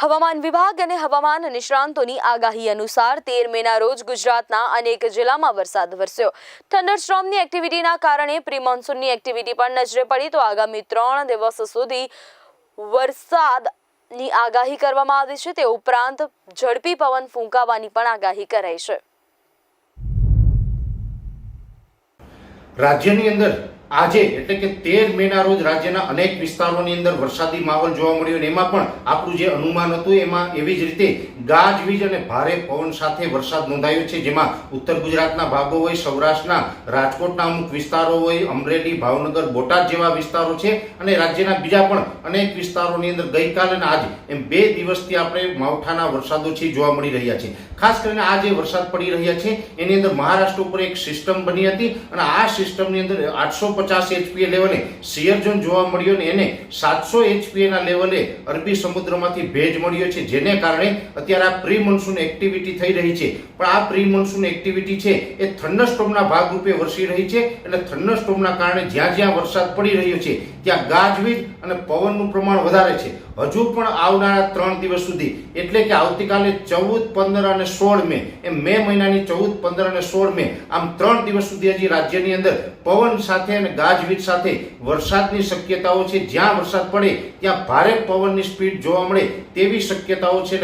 હવામાન વિભાગ અને હવામાન નિષ્ણાંતોની આગાહી અનુસાર તેર મેના રોજ ગુજરાતના અનેક જિલ્લામાં વરસાદ વરસ્યો. થંડરસ્ટ્રોમની એક્ટિવિટીના કારણે પ્રી મોન્સૂનની એક્ટિવિટી પણ નજરે પડી તો આગામી ત્રણ દિવસ સુધી વરસાદની આગાહી કરવામાં આવી છે. તે ઉપરાંત ઝડપી પવન ફૂંકાવાની પણ આગાહી કરાઈ છે. રાજ્યની અંદર આજે, એટલે કે તેર મેના રોજ રાજ્યના અનેક વિસ્તારોની અંદર વરસાદી માહોલ જોવા મળ્યો અને એમાં પણ આપણું જે અનુમાન હતું, એમાં એવી જ રીતે ગાજવીજ અને ભારે પવન સાથે વરસાદ નોંધાયો છે, જેમાં ઉત્તર ગુજરાતના ભાગો હોય, સૌરાષ્ટ્રના, રાજકોટના અમુક વિસ્તારો હોય, અમરેલી, ભાવનગર, બોટાદ જેવા વિસ્તારો છે અને રાજ્યના બીજા પણ અનેક વિસ્તારોની અંદર ગઈકાલે અને આજ એમ બે દિવસથી આપણે માવઠાના વરસાદો છે, જોવા મળી રહ્યા છે. ખાસ કરીને આ જે વરસાદ પડી રહ્યા છે, એની અંદર મહારાષ્ટ્ર ઉપર એક સિસ્ટમ બની હતી અને આ સિસ્ટમની અંદર આઠસો પચાસ એચપીએ લેવલે સિયર જોવા મળ્યો ને એને સાતસો એચપીએ ના લેવલે અરબી સમુદ્રમાંથી ભેજ મળ્યો છે, જેને કારણે અત્યારે આ પ્રી મોન્સૂન એક્ટિવિટી થઈ રહી છે. પણ આ પ્રી મોન્સૂન એક્ટિવિટી છે એ થંડરસ્ટોમના ભાગરૂપે વરસી રહી છે એટલે થંડરસ્ટોમના કારણે જ્યાં જ્યાં વરસાદ પડી રહ્યો છે, ત્યાં ગાજવીજ અને પવનનું પ્રમાણ વધારે છે. હજુ પણ આવનારા ત્રણ દિવસ સુધી, એટલે કે આવતીકાલે ચૌદ, પંદર અને સોળ મે, એમ મે મહિનાની ચૌદ, પંદર અને સોળ મે, આમ ત્રણ દિવસ સુધી હજી રાજ્યની અંદર પવન સાથે અને ગાજવીજ સાથે વરસાદની શક્યતાઓ છે. જ્યાં વરસાદ પડે, ત્યાં ભારે પવનની સ્પીડ જોવા મળે તેવી શક્યતાઓ છે.